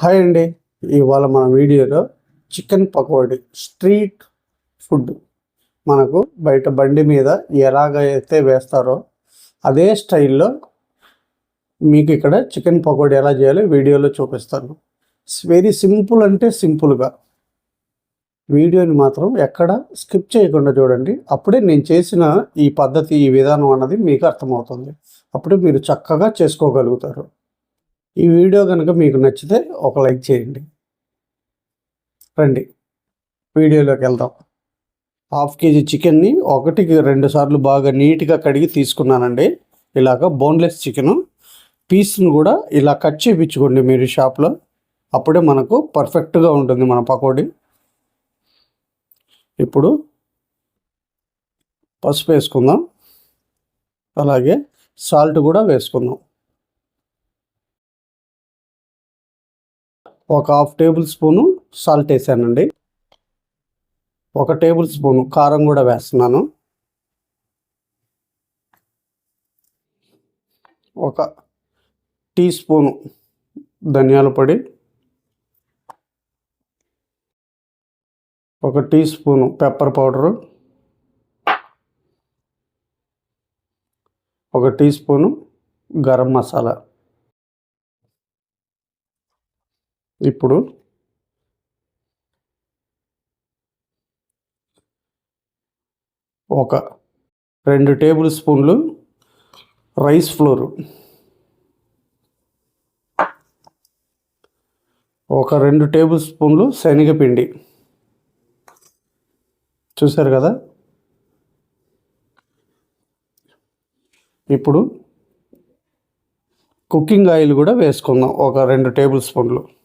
Hi అండి. ఇవాళ మన వీడియోలో చికెన్ పకోడీ స్ట్రీట్ ఫుడ్ మనకు బయట బండి మీద ఎలాగైతే వేస్తారో అదే స్టైల్లో మీకు ఇక్కడ చికెన్ పకోడీ ఎలా చేయాలో వీడియోలో చూపిస్తాను. వెరీ సింపుల్ అంటే సింపుల్గా. వీడియోని మాత్రం ఎక్కడ స్కిప్ చేయకుండా చూడండి. అప్పుడే నేను చేసిన ఈ పద్ధతి ఈ విధానం అన్నది మీకు అర్థమవుతుంది. అప్పుడే మీరు చక్కగా చేసుకోగలుగుతారు. ఈ వీడియో కనుక మీకు నచ్చితే ఒక లైక్ చేయండి. రండి. వీడియోలోకి వెళ్దాం. హాఫ్ కేజీ చికెన్ని ఒకటికి రెండు సార్లు బాగా నీట్గా కడిగి తీసుకున్నానండి. ఇలాగ బోన్లెస్ చికెను. పీస్ను కూడా ఇలా కట్ చేయించుకోండి మీరు షాప్లో. అప్పుడే మనకు పర్ఫెక్ట్గా ఉంటుంది మన పకోడీ. ఇప్పుడు పసుపు వేసుకుందాం. అలాగే సాల్ట్ కూడా వేసుకుందాం. ఒక హాఫ్ టేబుల్ స్పూను సాల్ట్ వేసానండి. ఒక టేబుల్ స్పూను కారం కూడా వేస్తున్నాను. ఒక టీ స్పూను ధనియాల పొడి. ఒక టీ స్పూను పెప్పర్ పౌడరు. ఒక టీ స్పూను గరం మసాలా. ఇప్పుడు ఒక రెండు టేబుల్ స్పూన్లు రైస్ ఫ్లోరు. ఒక రెండు టేబుల్ స్పూన్లు శనగపిండి. చూసారు కదా? ఇప్పుడు కుకింగ్ ఆయిల్ కూడా వేసుకుందాం ఒక రెండు టేబుల్ స్పూన్లు.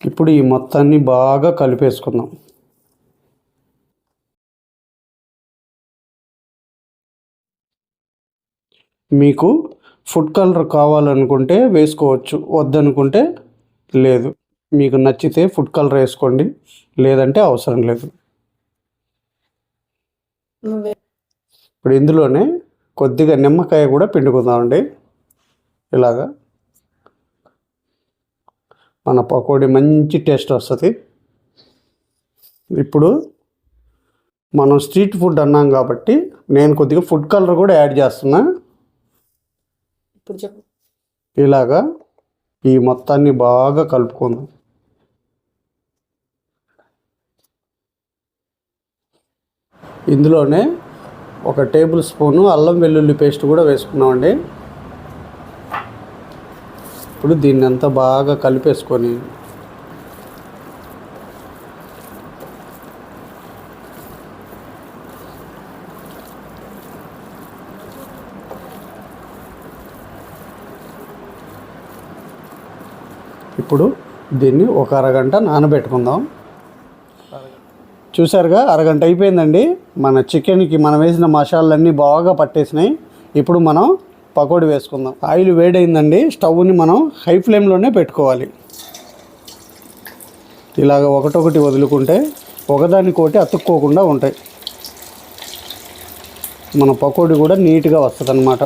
ఇప్పుడు ఈ మొత్తాన్ని బాగా కలిపేసుకుందాం. మీకు ఫుడ్ కలర్ కావాలనుకుంటే వేసుకోవచ్చు వద్దనుకుంటే లేదు. మీకు నచ్చితే ఫుడ్ కలర్ వేసుకోండి లేదంటే అవసరం లేదు. ఇప్పుడు ఇందులోనే కొద్దిగా నిమ్మకాయ కూడా పిండుకుందామండి. ఇలాగా. మన పకోడీ మంచి టేస్ట్ వస్తుంది. ఇప్పుడు మనం స్ట్రీట్ ఫుడ్ అన్నాం కాబట్టి నేను కొద్దిగా ఫుడ్ కలర్ కూడా యాడ్ చేస్తున్నా. ఇప్పుడు చెప్పు. ఇలాగా ఈ మొత్తాన్ని బాగా కలుపుకుందాం. ఇందులోనే ఒక టేబుల్ స్పూను అల్లం వెల్లుల్లి పేస్ట్ కూడా వేసుకున్నామండి. ఇప్పుడు దీన్ని అంతా బాగా కలిపేసుకొని ఇప్పుడు దీన్ని ఒక అరగంట నానబెట్టుకుందాం. చూసారుగా అరగంట అయిపోయిందండి. మన చికెన్కి మనం వేసిన మసాలన్నీ బాగా పట్టేసినాయి. ఇప్పుడు మనం పకోడీ వేసుకుందాం. ఆయిల్ వేడైందండి. స్టవ్ని మనం హై ఫ్లేమ్లోనే పెట్టుకోవాలి. ఇలాగ ఒకటొకటి వదులుకుంటే ఒకదానికోటి అతుక్కోకుండా ఉంటాయి. మన పకోడీ కూడా నీట్గా వస్తుంది అన్నమాట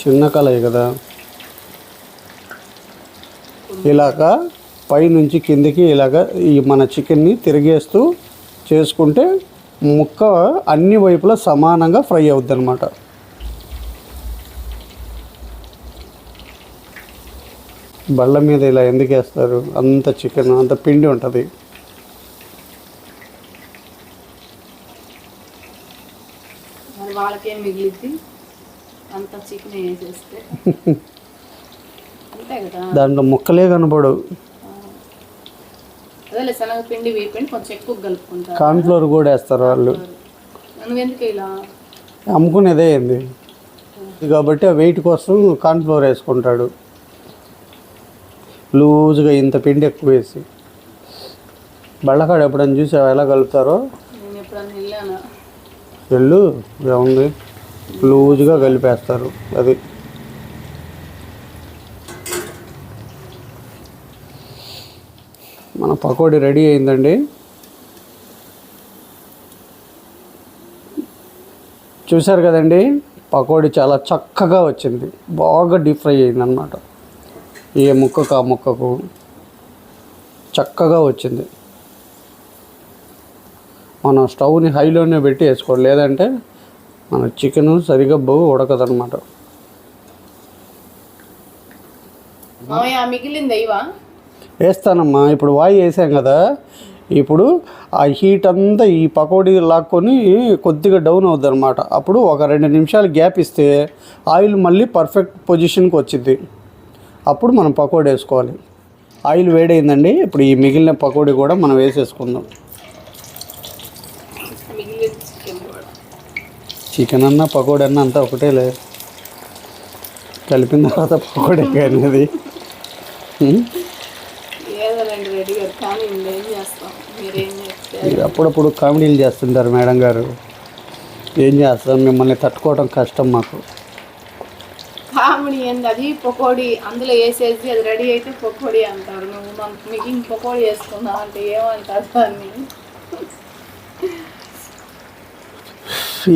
చిన్న కలయి కదా. ఇలాగా పైనుంచి కిందికి ఇలాగ ఈ మన చికెన్ని తిరిగేస్తూ చేసుకుంటే ముక్క అన్ని వైపులా సమానంగా ఫ్రై అవుద్ది అనమాట బళ్ళ మీద ఇలా ఎందుకు వేస్తారు అంత చికెన్ అంత పిండి ఉంటుంది మరి వాళ్ళకేం మిగిలిద్ది? అంత చికెన్ వేసేస్తే. అంతే కదా? దాంట్లో ముక్కలే కనపడవు. అదేలే శనగపిండి వేపిండి కొంచెం ఎక్కువ కలుపుకుంటారు? కార్న్ఫ్లోర్ కూడా వేస్తారు వాళ్ళు. నువ్వెందుకు ఇలా? అమ్ముకునేదే ఏంది? కాబట్టి ఆ వెయిట్ కోసం కార్న్ఫ్లోర్ వేసుకుంటాడు. లూజ్గా ఇంత పిండి ఎక్కువ వేసి. బళ్ళకాడ ఎప్పుడైనా చూసావా ఎలా కలుపుతారో? నేను ఎప్పుడన్నా వెళ్ళానా? వెళ్ళు ఏముంది? లూజ్గా కలిపేస్తారు. అది. మన పకోడీ రెడీ అయిందండి. చూశారు కదండి? పకోడీ చాలా చక్కగా వచ్చింది. బాగా డీప్ ఫ్రై అయింది ఏ ముక్కకు ఆ ముక్కకు చక్కగా వచ్చింది. మనం స్టవ్ని హైలోనే పెట్టి వేసుకోవాలి. లేదంటే మన చికెన్ సరిగ్గా బాగు ఉడకదనమాట వేస్తానమ్మా. ఇప్పుడు వాయి వేసాం కదా ఇప్పుడు ఆ హీట్ అంతా ఈ పకోడీ లాక్కొని కొద్దిగా డౌన్ అవుద్ది అనమాట అప్పుడు ఒక రెండు నిమిషాలు గ్యాప్ ఇస్తే ఆయిల్ మళ్ళీ పర్ఫెక్ట్ పొజిషన్కి వచ్చింది అప్పుడు మనం పకోడీ వేసుకోవాలి. ఆయిల్ వేడైందండి. ఇప్పుడు ఈ మిగిలిన పకోడీ కూడా మనం వేసేసుకుందాం. మిగిలిన చికెన్ కూడా చికెన్ అన్న పకోడీ అన్న అంతా ఒకటే లే కలిపిన తర్వాత పకోడీ కానీ అది మీరేం అప్పుడప్పుడు కామెడీలు చేస్తుంటారు మేడం గారు. ఏం చేస్తాం? మిమ్మల్ని తట్టుకోవడం కష్టం మాకు. కామెడీ ఏంది అది పకోడీ. అందులో వేసేసి అది రెడీ అయితే పకోడీ అంటారు. నువ్వు మనకు మిగిలిన పకోడీ వేసుకుందాం అంటే ఏమంటారు దాన్ని?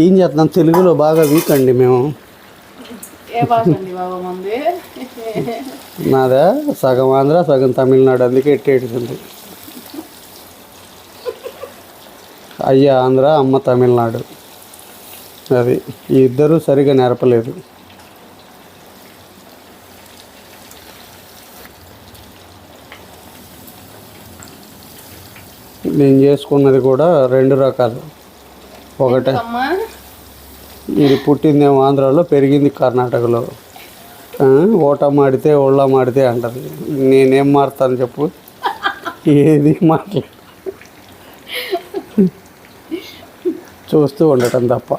ఏం చేస్తున్నాం తెలుగులో బాగా వీక్ అండి మేము. నాదా? సగం ఆంధ్ర సగం తమిళనాడు అందుకే ఎట్టేడుతుంది అయ్య ఆంధ్ర అమ్మ తమిళనాడు. అది ఈ ఇద్దరు సరిగా నేర్పలేదు. నేను చేసుకున్నది కూడా రెండు రకాలు. ఒకటే. ఇది పుట్టిందేమో ఆంధ్రాలో పెరిగింది కర్ణాటకలో. ఓట మాడితే ఒళ్ళ మాడితే అంటారు నేనేం మారుతాను చెప్పు? ఏది మాట్లా? చూస్తూ ఉండటం తప్ప.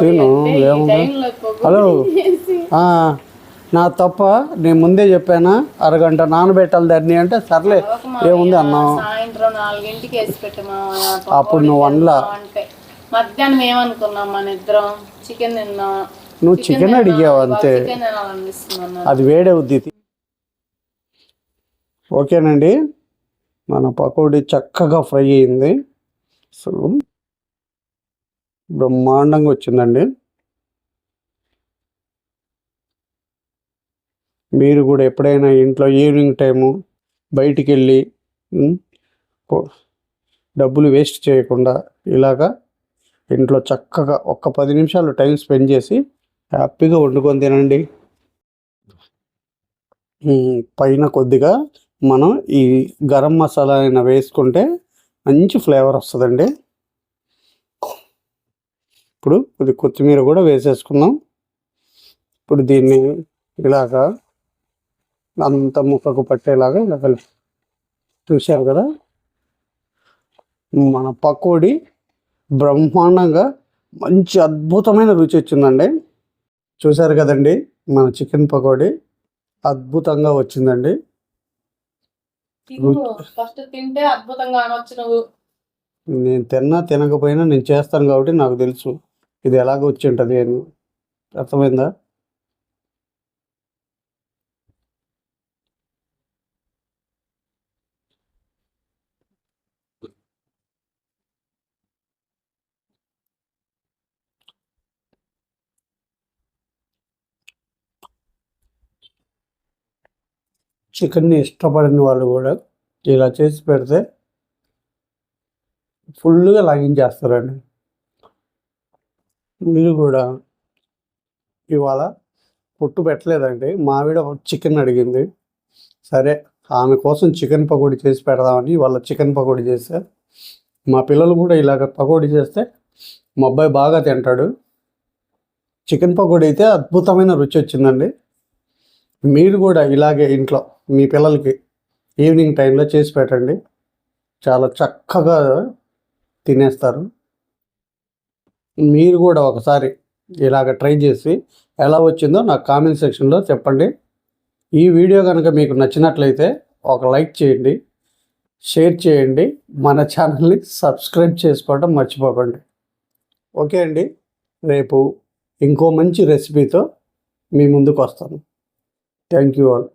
తిను, హలో. నా తప్ప నేను ముందే చెప్పానా? అరగంట నానబెట్టాలి దాన్ని అంటే సర్లే ఏముంది అన్నాం సాయంత్రం నాలుగింటికి వేసి పెట్టమా? అప్పుడు నువ్వు. అంటే మధ్యాహ్నం ఏమనుకున్నాం మన ఇద్దరం? చికెన్ తిన్నాం. నువ్వు చికెన్ అడిగావు అంతే? చికెన్ తినాలనిపిస్తుంది అది వేడవుద్ది ఓకేనండి. మన పకోడీ చక్కగా ఫ్రై అయింది. సో బ్రహ్మాండంగా వచ్చిందండి. మీరు కూడా ఎప్పుడైనా ఇంట్లో ఈవినింగ్ టైము బయటికి వెళ్ళి డబ్బులు వేస్ట్ చేయకుండా ఇలాగా ఇంట్లో చక్కగా ఒక్క పది నిమిషాలు టైం స్పెండ్ చేసి హ్యాపీగా వండుకొని తినండి. పైన కొద్దిగా మనం ఈ గరం మసాలా అయినా వేసుకుంటే మంచి ఫ్లేవర్ వస్తుందండి. ఇప్పుడు కొద్ది కొత్తిమీర కూడా వేసేసుకుందాం. ఇప్పుడు దీన్ని ఇలాగా అంత ముక్కకు పట్టేలాగా ఇలా చూశారు కదా? మన పకోడీ బ్రహ్మాండంగా మంచి అద్భుతమైన రుచి వచ్చిందండి. చూశారు కదండి? మన చికెన్ పకోడీ అద్భుతంగా వచ్చిందండి. ఫస్ట్ తింటే అద్భుతంగా అనొచ్చు నువ్వు. నేను తిన్నా తినకపోయినా నేను చేస్తాను కాబట్టి నాకు తెలుసు. ఇది ఎలాగ వచ్చి ఉంటుంది అని. అర్థమైందా? చికెన్ని ఇష్టపడిన వాళ్ళు కూడా ఇలా చేసి పెడితే ఫుల్గా లాగించేస్తారండి. మీరు కూడా ఇవాళ పొట్టు పెట్టలేదండి. మావిడ చికెన్ అడిగింది. సరే ఆమె కోసం చికెన్ పకోడీ చేసి పెడదామని ఇవాళ చికెన్ పకోడీ చేస్తే మా పిల్లలు కూడా ఇలాగ పకోడీ చేస్తే మా అబ్బాయి బాగా తింటాడు. చికెన్ పకోడీ అయితే అద్భుతమైన రుచి వచ్చిందండి. మీరు కూడా ఇలాగే ఇంట్లో మీ పిల్లలకి ఈవినింగ్ టైంలో చేసి పెట్టండి. చాలా చక్కగా తినేస్తారు. మీరు కూడా ఒకసారి ఇలాగ ట్రై చేసి ఎలా వచ్చిందో నాకు కామెంట్ సెక్షన్లో చెప్పండి. ఈ వీడియో కనుక మీకు నచ్చినట్లయితే ఒక లైక్ చేయండి షేర్ చేయండి మన ఛానల్ని సబ్స్క్రైబ్ చేసుకోవడం మర్చిపోకండి. ఓకే అండి రేపు ఇంకో మంచి రెసిపీతో మీ ముందుకు వస్తాను. Thank you all.